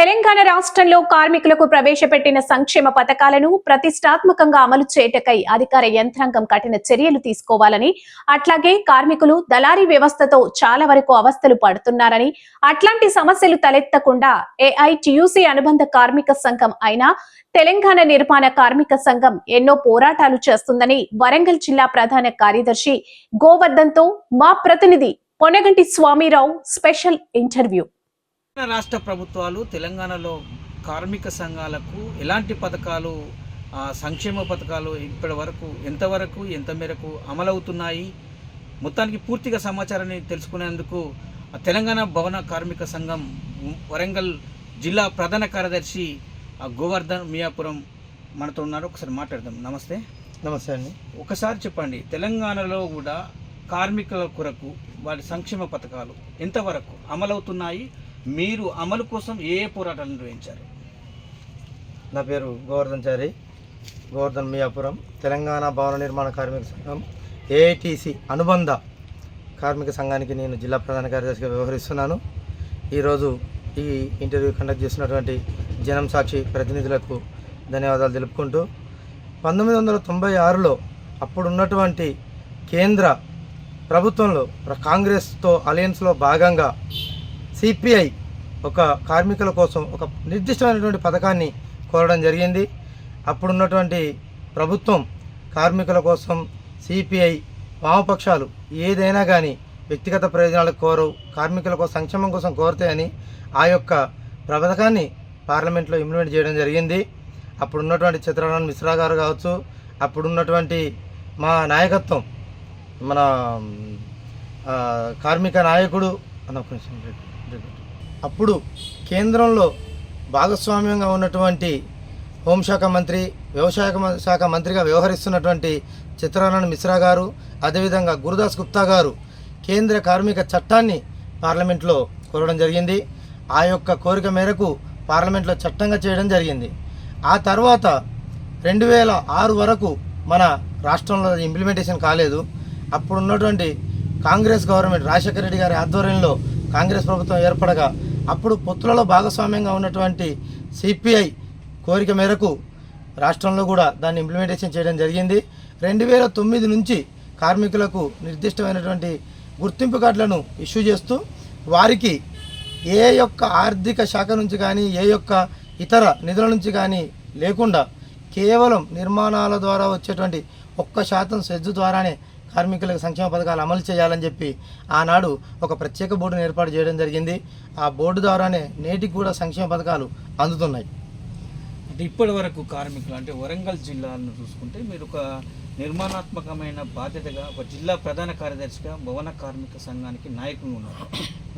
తెలంగాణ రాష్ట్రంలో కార్మికులకు ప్రవేశపెట్టిన సంక్షేమ పథకాలను ప్రతిష్టాత్మకంగా అమలు చేయటకై అధికార యంత్రాంగం కఠిన చర్యలు తీసుకోవాలని అట్లాగే కార్మికులు దళారీ వ్యవస్థతో చాలా వరకు అవస్థలు పడుతున్నారని అట్లాంటి సమస్యలు తలెత్తకుండా ఏఐటియుసి అనుబంధ కార్మిక సంఘం అయిన తెలంగాణ నిర్మాణ కార్మిక సంఘం ఎన్నో పోరాటాలు చేస్తుందని వరంగల్ జిల్లా ప్రధాన కార్యదర్శి గోవర్ధన్తో మా ప్రతినిధి పొనగంటి స్వామిరావు స్పెషల్ ఇంటర్వ్యూ. రాష్ట్ర ప్రభుత్వాలు తెలంగాణలో కార్మిక సంఘాలకు ఎలాంటి పథకాలు సంక్షేమ పథకాలు ఇప్పటి వరకు ఎంతవరకు ఎంత మేరకు అమలవుతున్నాయి? మొత్తానికి పూర్తిగా సమాచారాన్ని తెలుసుకునేందుకు తెలంగాణ భవన కార్మిక సంఘం వరంగల్ జిల్లా ప్రధాన కార్యదర్శి గోవర్ధన్ మియాపురం మనతో ఉన్నారు. ఒకసారి మాట్లాడదాం. నమస్తే. నమస్తే అండి. ఒకసారి చెప్పండి. తెలంగాణలో కూడా కార్మికుల కొరకు వారి సంక్షేమ పథకాలు ఎంతవరకు అమలవుతున్నాయి? మీరు అమలు కోసం ఏ పోరాటాలు నిర్వహించారు? నా పేరు గోవర్ధన్ చారి. గోవర్ధన్ మియాపురం తెలంగాణ భవన నిర్మాణ కార్మిక సంఘం ఏఐటీసీ అనుబంధ కార్మిక సంఘానికి నేను జిల్లా ప్రధాన కార్యదర్శిగా వ్యవహరిస్తున్నాను. ఈరోజు ఈ ఇంటర్వ్యూ కండక్ట్ చేసినటువంటి జనం సాక్షి ప్రతినిధులకు ధన్యవాదాలు తెలుపుకుంటూ పంతొమ్మిది వందల తొంభై ఆరులో అప్పుడున్నటువంటి కేంద్ర ప్రభుత్వంలో కాంగ్రెస్తో అలయన్స్లో భాగంగా సిపిఐ ఒక కార్మికుల కోసం ఒక నిర్దిష్టమైనటువంటి పథకాన్ని కోరడం జరిగింది. అప్పుడున్నటువంటి ప్రభుత్వం కార్మికుల కోసం సిపిఐ వామపక్షాలు ఏదైనా కానీ వ్యక్తిగత ప్రయోజనాలకు కోరు కార్మికుల కోసం సంక్షేమం కోసం కోరుతాయని ఆ యొక్క పథకాన్ని పార్లమెంట్లో ఇంప్లిమెంట్ చేయడం జరిగింది. అప్పుడున్నటువంటి చిత్రారాయణ మిశ్రా గారు కావచ్చు అప్పుడున్నటువంటి మా నాయకత్వం మన కార్మిక నాయకుడు అన్న కొంచెం అప్పుడు కేంద్రంలో భాగస్వామ్యంగా ఉన్నటువంటి హోంశాఖ మంత్రి వ్యవసాయ శాఖ మంత్రిగా వ్యవహరిస్తున్నటువంటి చిత్రారాయణ మిశ్రా గారు అదేవిధంగా గురుదాస్ గుప్తా గారు కేంద్ర కార్మిక చట్టాన్ని పార్లమెంట్లో కోరడం జరిగింది. ఆ యొక్క కోరిక మేరకు పార్లమెంట్లో చట్టంగా చేయడం జరిగింది. ఆ తర్వాత రెండు వేల ఆరు వరకు మన రాష్ట్రంలో ఇంప్లిమెంటేషన్ కాలేదు. అప్పుడు ఉన్నటువంటి కాంగ్రెస్ గవర్నమెంట్ రాజశేఖర రెడ్డి గారి ఆధ్వర్యంలో కాంగ్రెస్ ప్రభుత్వం ఏర్పడగా అప్పుడు పొత్తులలో భాగస్వామ్యంగా ఉన్నటువంటి సిపిఐ కోరిక మేరకు రాష్ట్రంలో కూడా దాన్ని ఇంప్లిమెంటేషన్ చేయడం జరిగింది. రెండు వేల తొమ్మిది నుంచి కార్మికులకు నిర్దిష్టమైనటువంటి గుర్తింపు కార్డులను ఇష్యూ చేస్తూ వారికి ఏ యొక్క ఆర్థిక శాఖ నుంచి కానీ ఏ యొక్క ఇతర నిధుల నుంచి కానీ లేకుండా కేవలం నిర్మాణాల ద్వారా వచ్చేటువంటి ఒక్క శాతం సెజ్జు ద్వారానే కార్మికులకు సంక్షేమ పథకాలు అమలు చేయాలని చెప్పి ఆనాడు ఒక ప్రత్యేక బోర్డును ఏర్పాటు చేయడం జరిగింది. ఆ బోర్డు ద్వారానే నేటికి కూడా సంక్షేమ పథకాలు అందుతున్నాయి. అంటే ఇప్పటి వరకు కార్మికులు అంటే వరంగల్ జిల్లాను చూసుకుంటే మీరు ఒక నిర్మాణాత్మకమైన బాధ్యతగా ఒక జిల్లా ప్రధాన కార్యదర్శిగా భవన కార్మిక సంఘానికి నాయకులు ఉన్నారు.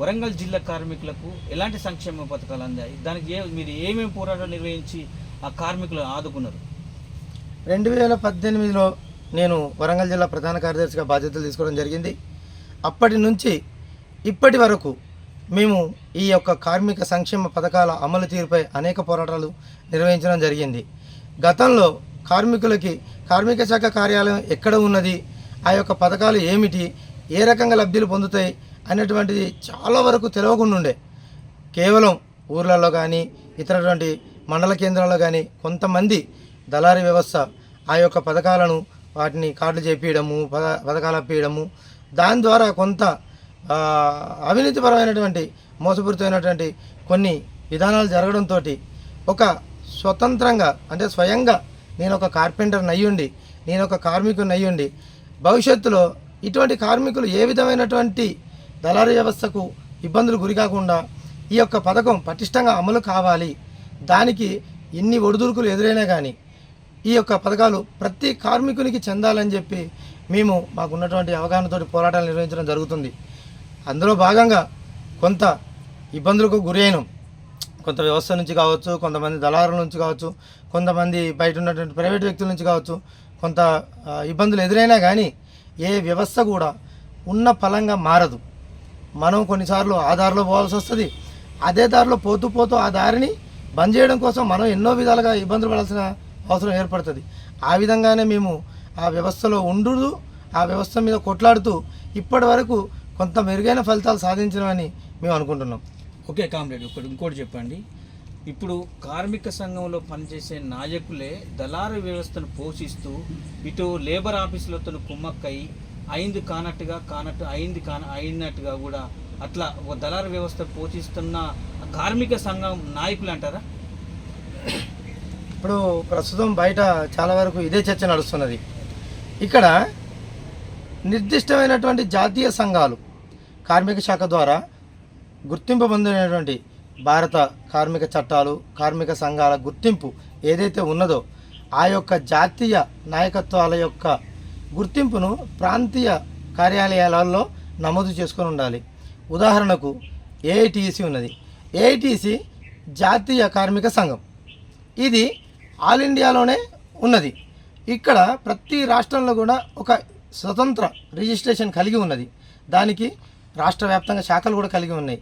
వరంగల్ జిల్లా కార్మికులకు ఎలాంటి సంక్షేమ పథకాలు అందాయి? దానికి ఏ మీరు ఏమేమి పోరాటాలు నిర్వహించి ఆ కార్మికులు ఆదుకున్నారు? రెండు వేల పద్దెనిమిదిలో నేను వరంగల్ జిల్లా ప్రధాన కార్యదర్శిగా బాధ్యతలు తీసుకోవడం జరిగింది. అప్పటి నుంచి ఇప్పటి వరకు మేము ఈ యొక్క కార్మిక సంక్షేమ పథకాల అమలు తీరుపై అనేక పోరాటాలు నిర్వహించడం జరిగింది. గతంలో కార్మికులకి కార్మిక శాఖ కార్యాలయం ఎక్కడ ఉన్నది ఆ యొక్క పథకాలు ఏమిటి ఏ రకంగా లబ్ధులు పొందుతాయి అనేటువంటిది చాలా వరకు తెలియకుండా ఉండే కేవలం ఊర్లలో కానీ ఇతరటువంటి మండల కేంద్రాల్లో కానీ కొంతమంది దళారీ వ్యవస్థ ఆ యొక్క పథకాలను వాటిని కార్డులు చేపించడము పద పథకాలు అప్పియడము. దాని ద్వారా కొంత అవినీతిపరమైనటువంటి మోసపూరితమైనటువంటి కొన్ని విధానాలు జరగడంతో ఒక స్వతంత్రంగా అంటే స్వయంగా నేను ఒక కార్పెంటర్ అయ్యుండి నేను ఒక కార్మికుని అయ్యుండి భవిష్యత్తులో ఇటువంటి కార్మికులు ఏ విధమైనటువంటి దళారీ వ్యవస్థకు ఇబ్బందులు గురి కాకుండా ఈ యొక్క పథకం పటిష్టంగా అమలు కావాలి. దానికి ఎన్ని ఒడిదుడుకులు ఎదురైనా కానీ ఈ యొక్క పథకాలు ప్రతి కార్మికునికి చెందాలని చెప్పి మేము మాకున్నటువంటి అవగాహనతోటి పోరాటాలు నిర్వహించడం జరుగుతుంది. అందులో భాగంగా కొంత ఇబ్బందులకు గురి అయినాం. కొంత వ్యవస్థ నుంచి కావచ్చు కొంతమంది దళారుల నుంచి కావచ్చు కొంతమంది బయట ఉన్నటువంటి ప్రైవేట్ వ్యక్తుల నుంచి కావచ్చు కొంత ఇబ్బందులు ఎదురైనా కానీ ఏ వ్యవస్థ కూడా ఉన్న ఫలంగా మారదు. మనం కొన్నిసార్లు ఆ దారిలో పోవాల్సి వస్తుంది. అదే దారిలో పోతూ పోతూ ఆ దారిని బంద్ చేయడం కోసం మనం ఎన్నో విధాలుగా ఇబ్బందులు పడాల్సిన అవసరం ఏర్పడుతుంది. ఆ విధంగానే మేము ఆ వ్యవస్థలో ఉండు ఆ వ్యవస్థ మీద కొట్లాడుతూ ఇప్పటి వరకు కొంత మెరుగైన ఫలితాలు సాధించడమని మేము అనుకుంటున్నాం. ఓకే కామ్రేడ్ ఒకటి ఇంకోటి చెప్పండి. ఇప్పుడు కార్మిక సంఘంలో పనిచేసే నాయకులే దళారు వ్యవస్థను పోషిస్తూ ఇటు లేబర్ ఆఫీసులతో కుమ్మక్కై అయింది కానట్టుగా కానట్టు అయింది కాన అయినట్టుగా కూడా అట్లా ఒక దళారు వ్యవస్థ పోషిస్తున్న కార్మిక సంఘం నాయకులు అంటారా? ఇప్పుడు ప్రస్తుతం బయట చాలా వరకు ఇదే చర్చ నడుస్తున్నది. ఇక్కడ నిర్దిష్టమైనటువంటి జాతీయ సంఘాలు కార్మిక శాఖ ద్వారా గుర్తింపు పొందినటువంటి భారత కార్మిక చట్టాలు కార్మిక సంఘాల గుర్తింపు ఏదైతే ఉన్నదో ఆ యొక్క జాతీయ నాయకత్వాల యొక్క గుర్తింపును ప్రాంతీయ కార్యాలయాలలో నమోదు చేసుకొని ఉండాలి. ఉదాహరణకు ఏఐటిసి ఉన్నది. ఏఐటీసీ జాతీయ కార్మిక సంఘం. ఇది ఆల్ ఇండియాలోనే ఉన్నది. ఇక్కడ ప్రతి రాష్ట్రంలో కూడా ఒక స్వతంత్ర రిజిస్ట్రేషన్ కలిగి ఉన్నది. దానికి రాష్ట్ర వ్యాప్తంగా శాఖలు కూడా కలిగి ఉన్నాయి.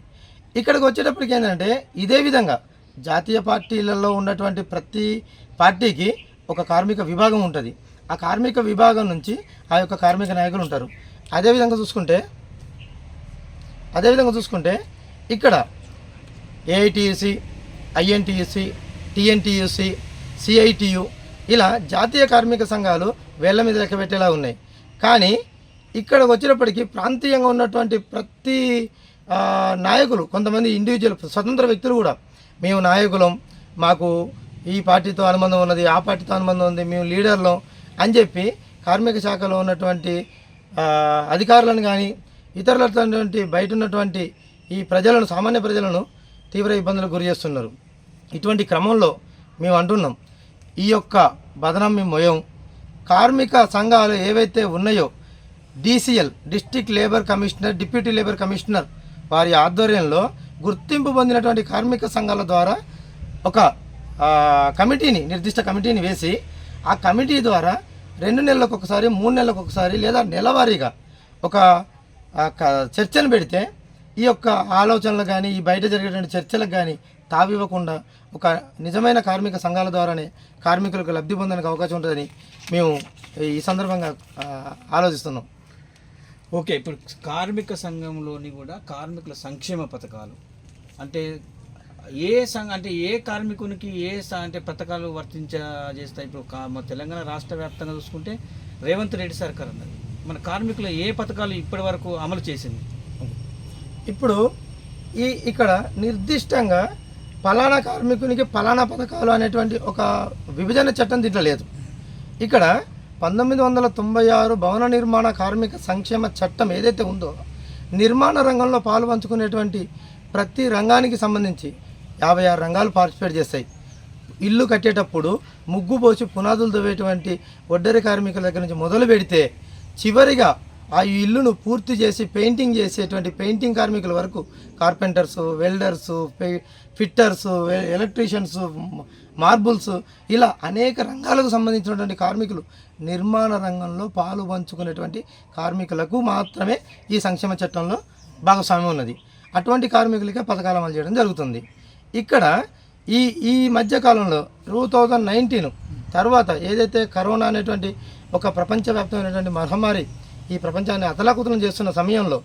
ఇక్కడికి వచ్చేటప్పటికి ఏంటంటే ఇదే విధంగా జాతీయ పార్టీలలో ఉన్నటువంటి ప్రతి పార్టీకి ఒక కార్మిక విభాగం ఉంటుంది. ఆ కార్మిక విభాగం నుంచి ఆ యొక్క కార్మిక నాయకులు ఉంటారు. అదేవిధంగా చూసుకుంటే అదేవిధంగా చూసుకుంటే ఇక్కడ ఏఐటిఎస్సి ఐఎన్టీఎస్సి టిఎన్టీయూసి సిఐటియు ఇలా జాతీయ కార్మిక సంఘాలు వేళ్ళ మీద లెక్క పెట్టేలా ఉన్నాయి. కానీ ఇక్కడ వచ్చినప్పటికీ ప్రాంతీయంగా ఉన్నటువంటి ప్రతి నాయకులు కొంతమంది ఇండివిజువల్ స్వతంత్ర వ్యక్తులు కూడా మేము నాయకులం మాకు ఈ పార్టీతో అనుబంధం ఉన్నది ఆ పార్టీతో అనుబంధం ఉంది మేము లీడర్లం అని చెప్పి కార్మిక శాఖలో ఉన్నటువంటి అధికారులను కానీ ఇతరులతో బయట ఉన్నటువంటి ఈ ప్రజలను సామాన్య ప్రజలను తీవ్ర ఇబ్బందులకు గురి చేస్తున్నారు. ఇటువంటి క్రమంలో మేము అంటున్నాం. ఈ యొక్క బదనమ్మి మొయం కార్మిక సంఘాలు ఏవైతే ఉన్నాయో DCL district labour commissioner deputy labour commissioner వారి ఆధ్వర్యంలో గుర్తింపు పొందినటువంటి కార్మిక సంఘాల ద్వారా ఒక కమిటీని నిర్దిష్ట కమిటీని వేసి ఆ కమిటీ ద్వారా రెండు నెలలకు ఒకసారి మూడు నెలలకు ఒకసారి లేదా నెలవారీగా ఒక చర్చను పెడితే ఈ యొక్క ఆలోచనలు కానీ ఈ బయట జరిగేటువంటి చర్చలకు కానీ తావివ్వకుండా ఒక నిజమైన కార్మిక సంఘాల ద్వారానే కార్మికులకు లబ్ధి పొందడానికి అవకాశం ఉంటుందని మేము ఈ సందర్భంగా ఆలోచిస్తున్నాం. ఓకే ఇప్పుడు కార్మిక సంఘంలోని కూడా కార్మికుల సంక్షేమ పథకాలు అంటే ఏ సంఘ అంటే ఏ కార్మికునికి ఏ స- అంటే పథకాలు వర్తించ చేస్తాయి? ఇప్పుడు మన తెలంగాణ రాష్ట్ర వ్యాప్తంగా చూసుకుంటే రేవంత్ రెడ్డి సర్కార్ అన్నది. మన కార్మికుల ఏ పథకాలు ఇప్పటి వరకు అమలు చేసింది? ఇప్పుడు ఈ ఇక్కడ నిర్దిష్టంగా పలానా కార్మికునికి పలానా పథకాలు అనేటువంటి ఒక విభజన చట్టం దీంట్లో లేదు ఇక్కడ పంతొమ్మిది వందల తొంభై ఆరు భవన నిర్మాణ కార్మిక సంక్షేమ చట్టం ఏదైతే ఉందో నిర్మాణ రంగంలో పాలు పంచుకునేటువంటి ప్రతి రంగానికి సంబంధించి యాభై ఆరు రంగాలు పార్టిసిపేట్ చేస్తాయి ఇల్లు కట్టేటప్పుడు ముగ్గు పోసి పునాదులు దువ్వేటువంటి ఒడ్డరి కార్మికుల దగ్గర నుంచి మొదలు పెడితే చివరిగా ఆ ఇల్లును పూర్తి చేసి పెయింటింగ్ చేసేటువంటి పెయింటింగ్ కార్మికుల వరకు carpenters welders fitters electricians marbles ఇలా అనేక రంగాలకు సంబంధించినటువంటి కార్మికులు నిర్మాణ రంగంలో పాలు పంచుకునేటువంటి కార్మికులకు మాత్రమే ఈ సంక్షేమ చట్టంలో భాగస్వామ్యం ఉన్నది. అటువంటి కార్మికులకే పథకాలు అమలు చేయడం జరుగుతుంది. ఇక్కడ ఈ ఈ మధ్యకాలంలో టూ థౌజండ్ నైన్టీన్ తర్వాత ఏదైతే కరోనా అనేటువంటి ఒక ప్రపంచవ్యాప్తమైనటువంటి మహమ్మారి ఈ ప్రపంచాన్ని అతలాకుతలం చేస్తున్న సమయంలో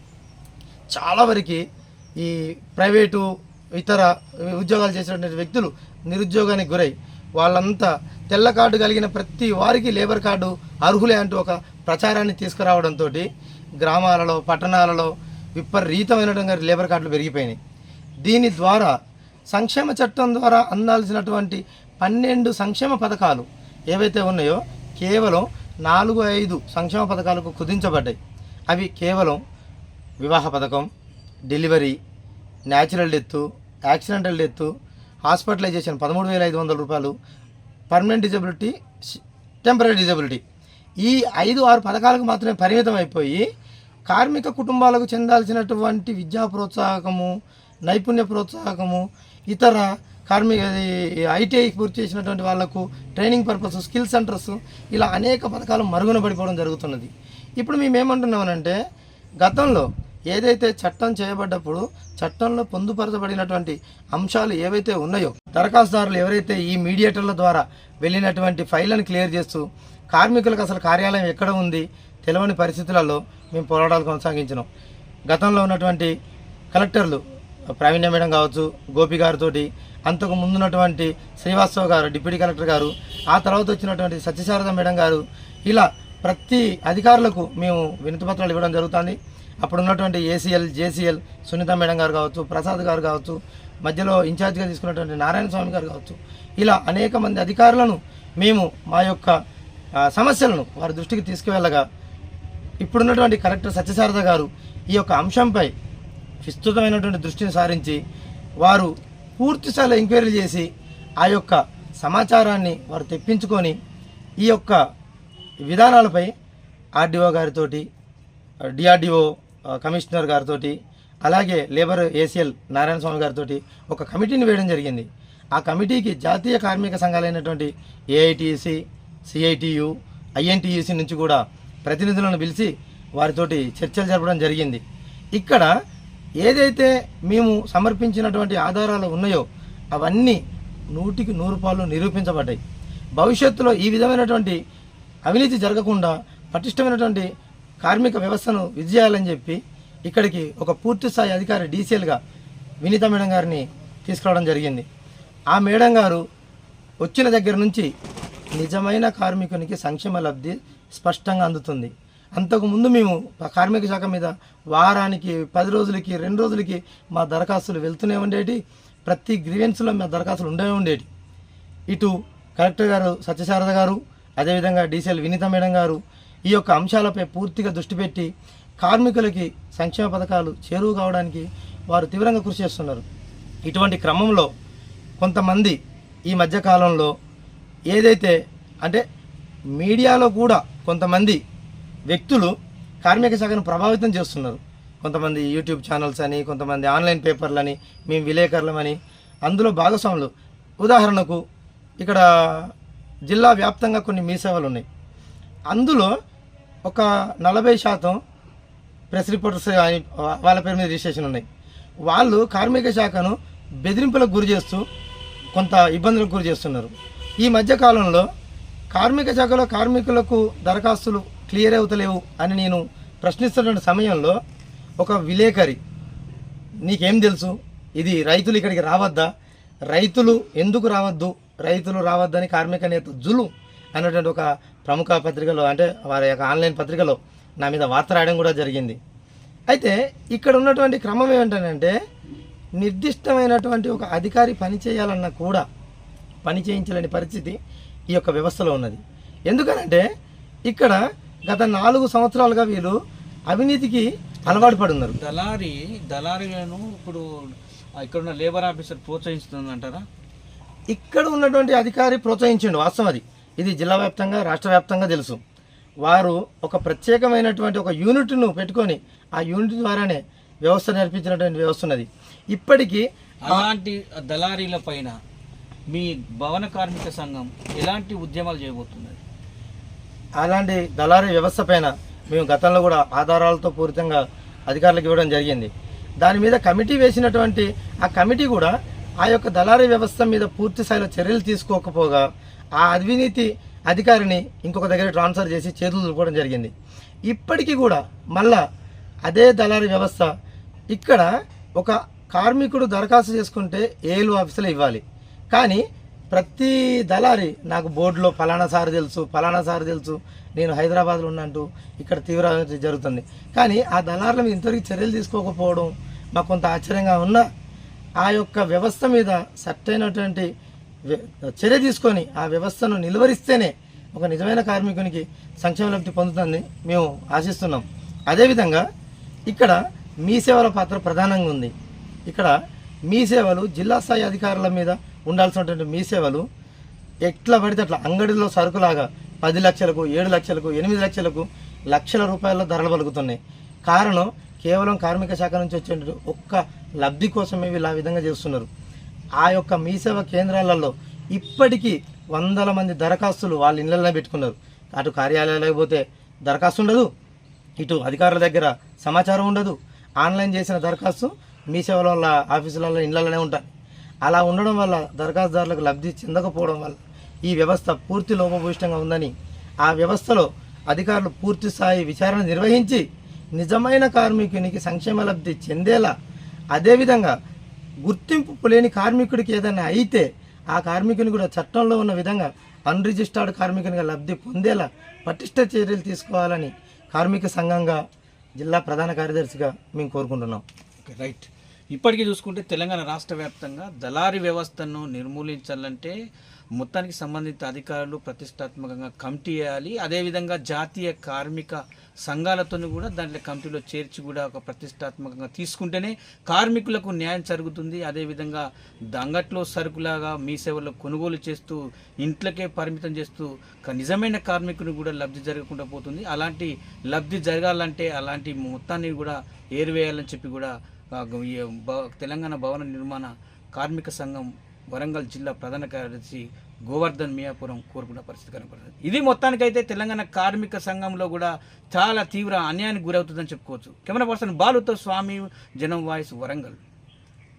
చాలా వరకు ఈ ప్రైవేటు ఇతర ఉద్యోగాలు చేసినటువంటి వ్యక్తులు నిరుద్యోగానికి గురై వాళ్ళంతా తెల్ల కార్డు కలిగిన ప్రతి వారికి లేబర్ కార్డు అర్హులే అంటూ ఒక ప్రచారాన్ని తీసుకురావడంతో గ్రామాలలో పట్టణాలలో విపరీతమైనటువంటి లేబర్ కార్డులు పెరిగిపోయినాయి. దీని ద్వారా సంక్షేమ చట్టం ద్వారా అందాల్సినటువంటి పన్నెండు సంక్షేమ పథకాలు ఏవైతే ఉన్నాయో కేవలం నాలుగు ఐదు సంక్షేమ పథకాలకు కుదించబడ్డాయి. అవి కేవలం వివాహ పథకం delivery natural death accidental death hospitalisation పదమూడు వేల ఐదు వందల రూపాయలు పర్మనెంట్ డిజబిలిటీ టెంపరీ డిజబిలిటీ. ఈ ఐదు ఆరు పథకాలకు మాత్రమే పరిమితం అయిపోయి కార్మిక కుటుంబాలకు చెందాల్సినటువంటి విద్యా ప్రోత్సాహకము నైపుణ్య ప్రోత్సాహకము ఇతర కార్మిక ఐటీఐ పూర్తి చేసినటువంటి వాళ్ళకు ట్రైనింగ్ పర్పస్ స్కిల్ సెంటర్స్ ఇలా అనేక పథకాలు మరుగున పడిపోవడం జరుగుతున్నది. ఇప్పుడు మేము ఏమంటున్నామనంటే గతంలో ఏదైతే చట్టం చేయబడ్డప్పుడు చట్టంలో పొందుపరచబడినటువంటి అంశాలు ఏవైతే ఉన్నాయో దరఖాస్తుదారులు ఎవరైతే ఈ మీడియేటర్ల ద్వారా వెళ్ళినటువంటి ఫైళ్ళను క్లియర్ చేస్తూ కార్మికులకు అసలు కార్యాలయం ఎక్కడ ఉంది తెలియని పరిస్థితులలో మేము పోరాటాలు కొనసాగించినాం. గతంలో ఉన్నటువంటి కలెక్టర్లు ప్రావీణ్య మేడం కావచ్చు గోపి గారితోటి అంతకు ముందున్నటువంటి శ్రీవాస్తవ్ గారు డిప్యూటీ కలెక్టర్ గారు ఆ తర్వాత వచ్చినటువంటి సత్యశారద మేడం గారు ఇలా ప్రతి అధికారులకు మేము వినతిపత్రాలు ఇవ్వడం జరుగుతుంది. అప్పుడు ఉన్నటువంటి ఏసీఎల్ జేసీఎల్ సునీత మేడం గారు కావచ్చు ప్రసాద్ గారు కావచ్చు మధ్యలో ఇన్ఛార్జ్గా తీసుకున్నటువంటి నారాయణ స్వామి గారు కావచ్చు ఇలా అనేక మంది అధికారులను మేము మా యొక్క సమస్యలను వారి దృష్టికి తీసుకువెళ్ళగా ఇప్పుడున్నటువంటి కలెక్టర్ సత్యశారద గారు ఈ యొక్క అంశంపై విస్తృతమైనటువంటి దృష్టిని సారించి వారు పూర్తి స్థాయిలో ఎంక్వైరీ చేసి ఆ యొక్క సమాచారాన్ని వారు తెప్పించుకొని ఈ యొక్క విధానాలపై ఆర్డీఓ గారితోటి డిఆర్డిఓ కమిషనర్ గారితో అలాగే లేబర్ ఏసీఎల్ నారాయణ స్వామి గారితో ఒక కమిటీని వేయడం జరిగింది. ఆ కమిటీకి జాతీయ కార్మిక సంఘాలైనటువంటి ఏఐటిసి సిఐటియు ఐఎన్టీయూసి నుంచి కూడా ప్రతినిధులను పిలిచి వారితోటి చర్చలు జరపడం జరిగింది. ఇక్కడ ఏదైతే మేము సమర్పించినటువంటి ఆధారాలు ఉన్నాయో అవన్నీ నూటికి నూరు పాలు నిరూపించబడ్డాయి. భవిష్యత్తులో ఈ విధమైనటువంటి అవినీతి జరగకుండా పటిష్టమైనటువంటి కార్మిక వ్యవస్థను విజయాలని చెప్పి ఇక్కడికి ఒక పూర్తి స్థాయి అధికారి డీసీఎల్గా వినీత మేడం గారిని తీసుకురావడం జరిగింది. ఆ మేడం గారు వచ్చిన దగ్గర నుంచి నిజమైన కార్మికునికి సంక్షేమ లబ్ధి స్పష్టంగా అందుతుంది. అంతకుముందు మేము కార్మిక శాఖ మీద వారానికి పది రోజులకి రెండు రోజులకి మా దరఖాస్తులు వెళ్తూనే ఉండేటి. ప్రతి గ్రీవెన్స్లో మా దరఖాస్తులు ఉండే ఉండేటి. ఇటు కలెక్టర్ గారు సత్యశారద గారు అదేవిధంగా డీసీఎల్ వినీత మేడం గారు ఈ యొక్క అంశాలపై పూర్తిగా దృష్టి పెట్టి కార్మికులకి సంక్షేమ పథకాలు చేరువు కావడానికి వారు తీవ్రంగా కృషి చేస్తున్నారు. ఇటువంటి క్రమంలో కొంతమంది ఈ మధ్యకాలంలో ఏదైతే అంటే మీడియాలో కూడా కొంతమంది వ్యక్తులు కార్మిక శాఖను ప్రభావితం చేస్తున్నారు. కొంతమంది యూట్యూబ్ ఛానల్స్ అని కొంతమంది ఆన్లైన్ పేపర్లని మేము విలేకరులమని. అందులో భాగస్వాములు. ఉదాహరణకు ఇక్కడ జిల్లా వ్యాప్తంగా కొన్ని మీ సేవలు ఉన్నాయి అందులో ఒక నలభై శాతం ప్రెస్ రిపోర్టర్స్ అని వాళ్ళ పేరు మీద రిజిస్ట్రేషన్ ఉన్నాయి. వాళ్ళు కార్మిక శాఖను బెదిరింపులకు గురి చేస్తూ కొంత ఇబ్బందులకు గురి చేస్తున్నారు. ఈ మధ్య కాలంలో కార్మిక శాఖలో కార్మికులకు దరఖాస్తులు క్లియర్ అవుతలేవు అని నేను ప్రశ్నిస్తున్న సమయంలో ఒక విలేకరి నీకేం తెలుసు? ఇది రైతులు ఇక్కడికి రావద్దా? రైతులు ఎందుకు రావద్దు? రైతులు రావద్దని కార్మిక నేత జులు అన్నటువంటి ఒక ప్రముఖ పత్రికలో అంటే వారి యొక్క ఆన్లైన్ పత్రికలో నా మీద వార్త రాయడం కూడా జరిగింది. అయితే ఇక్కడ ఉన్నటువంటి క్రమం ఏమిటంటే నిర్దిష్టమైనటువంటి ఒక అధికారి పని చేయాలన్నా కూడా పని చేయించలేని పరిస్థితి ఈ యొక్క వ్యవస్థలో ఉన్నది. ఎందుకనంటే ఇక్కడ గత నాలుగు సంవత్సరాలుగా వీళ్ళు అవినీతికి అలవాటు పడి ఉన్నారు. దళారి దళారీలను ఇప్పుడు ఇక్కడ ఉన్న లేబర్ ఆఫీసర్ ప్రోత్సహిస్తుంది అంటారా ఇక్కడ ఉన్నటువంటి అధికారి ప్రోత్సహించిండు వాస్తవం అది. ఇది జిల్లా వ్యాప్తంగా రాష్ట్ర వ్యాప్తంగా తెలుసు. వారు ఒక ప్రత్యేకమైనటువంటి ఒక యూనిట్ను పెట్టుకొని ఆ యూనిట్ ద్వారానే వ్యవస్థ నేర్పించినటువంటి వ్యవస్థ ఉన్నది. ఇప్పటికీ అలాంటి దళారీల పైన మీ భవన కార్మిక సంఘం ఎలాంటి ఉద్యమాలు చేయబోతున్నది? అలాంటి దళారీ వ్యవస్థ పైన మేము గతంలో కూడా ఆధారాలతో పూరితంగా అధికారులకు ఇవ్వడం జరిగింది. దాని మీద కమిటీ వేసినటువంటి ఆ కమిటీ కూడా ఆ యొక్క దళారీ వ్యవస్థ మీద పూర్తి స్థాయిలో చర్యలు తీసుకోకపోగా ఆ అవినీతి అధికారిని ఇంకొక దగ్గర ట్రాన్స్ఫర్ చేసి చేతులు దులుపుకోవడం జరిగింది. ఇప్పటికీ కూడా మళ్ళా అదే దళారీ వ్యవస్థ ఇక్కడ ఒక కార్మికుడు దరఖాస్తు చేసుకుంటే ఏలు ఆఫీసులో ఇవ్వాలి. కానీ ప్రతి దళారి నాకు బోర్డులో ఫలానా సార్ తెలుసు ఫలానా సార్ తెలుసు నేను హైదరాబాద్లో ఉన్నట్టు ఇక్కడ తీవ్ర జరుగుతుంది. కానీ ఆ దళారుల మీద ఇంతవరకు చర్యలు తీసుకోకపోవడం మాకు కొంత ఆశ్చర్యంగా ఉన్నా ఆ యొక్క వ్యవస్థ మీద సట్టైనటువంటి వ్య- చర్య తీసుకొని ఆ వ్యవస్థను నిలువరిస్తేనే ఒక నిజమైన కార్మికునికి సంక్షేమ లబ్ధి పొందుతుందని మేము ఆశిస్తున్నాం. అదేవిధంగా ఇక్కడ మీ సేవల పాత్ర ప్రధానంగా ఉంది. ఇక్కడ మీ సేవలు జిల్లా స్థాయి అధికారుల మీద ఉండాల్సినటువంటి మీ సేవలు ఎట్లా పడితే అట్లా అంగడిలో సరుకులాగా పది లక్షలకు ఏడు లక్షలకు ఎనిమిది లక్షలకు లక్షల రూపాయల ధరలు పలుకుతున్నాయి. కారణం కేవలం కార్మిక శాఖ నుంచి వచ్చే ఒక్క లబ్ధి కోసమే వీళ్ళు ఆ విధంగా చేస్తున్నారు. ఆ యొక్క మీ సేవ కేంద్రాలలో ఇప్పటికీ వందల మంది దరఖాస్తులు వాళ్ళ ఇళ్ళనే పెట్టుకున్నారు. అటు కార్యాలయాలకు పోతే దరఖాస్తు ఉండదు ఇటు అధికారుల దగ్గర సమాచారం ఉండదు. ఆన్లైన్ చేసిన దరఖాస్తు మీ సేవల వల్ల ఆఫీసులలో ఇళ్ళలోనే ఉంటాయి. అలా ఉండడం వల్ల దరఖాస్తుదారులకు లబ్ధి చెందకపోవడం వల్ల ఈ వ్యవస్థ పూర్తి లోపభూయిష్టంగా ఉందని ఆ వ్యవస్థలో అధికారులు పూర్తి స్థాయి విచారణ నిర్వహించి నిజమైన కార్మికునికి సంక్షేమ లబ్ధి చెందేలా అదేవిధంగా గుర్తింపు లేని కార్మికుడికి ఏదైనా అయితే ఆ కార్మికుని కూడా చట్టంలో ఉన్న విధంగా అన్రిజిస్టర్డ్ కార్మికునిగా లబ్ధి పొందేలా పటిష్ట చర్యలు తీసుకోవాలని కార్మిక సంఘంగా జిల్లా ప్రధాన కార్యదర్శిగా మేము కోరుకుంటున్నాం. ఓకే రైట్ ఇప్పటికీ చూసుకుంటే తెలంగాణ రాష్ట్ర వ్యాప్తంగా దళారీ వ్యవస్థను నిర్మూలించాలంటే మొత్తానికి సంబంధిత అధికారులు ప్రతిష్టాత్మకంగా కమిటీ వేయాలి. అదేవిధంగా జాతీయ కార్మిక సంఘాలతో కూడా దాంట్లో కమిటీలో చేర్చి కూడా ఒక ప్రతిష్టాత్మకంగా తీసుకుంటేనే కార్మికులకు న్యాయం జరుగుతుంది. అదేవిధంగా దంగట్లో సరుకులాగా మీ సేవల్లో కొనుగోలు చేస్తూ ఇంట్లోకే పరిమితం చేస్తూ నిజమైన కార్మికుని కూడా లబ్ధి జరగకుండా పోతుంది. అలాంటి లబ్ధి జరగాలంటే అలాంటి మొత్తాన్ని కూడా ఏరివేయాలని చెప్పి కూడా తెలంగాణ భవన నిర్మాణ కార్మిక సంఘం వరంగల్ జిల్లా ప్రధాన కార్యదర్శి గోవర్ధన్ మియాపురం కోరుకున్న పరిస్థితి కనపడుతుంది. ఇది మొత్తానికైతే తెలంగాణ కార్మిక సంఘంలో కూడా చాలా తీవ్ర అన్యాయానికి గురవుతుందని చెప్పుకోవచ్చు. కెమెరా పర్సన్ బాలుతో స్వామి జనం వాయిస్ వరంగల్.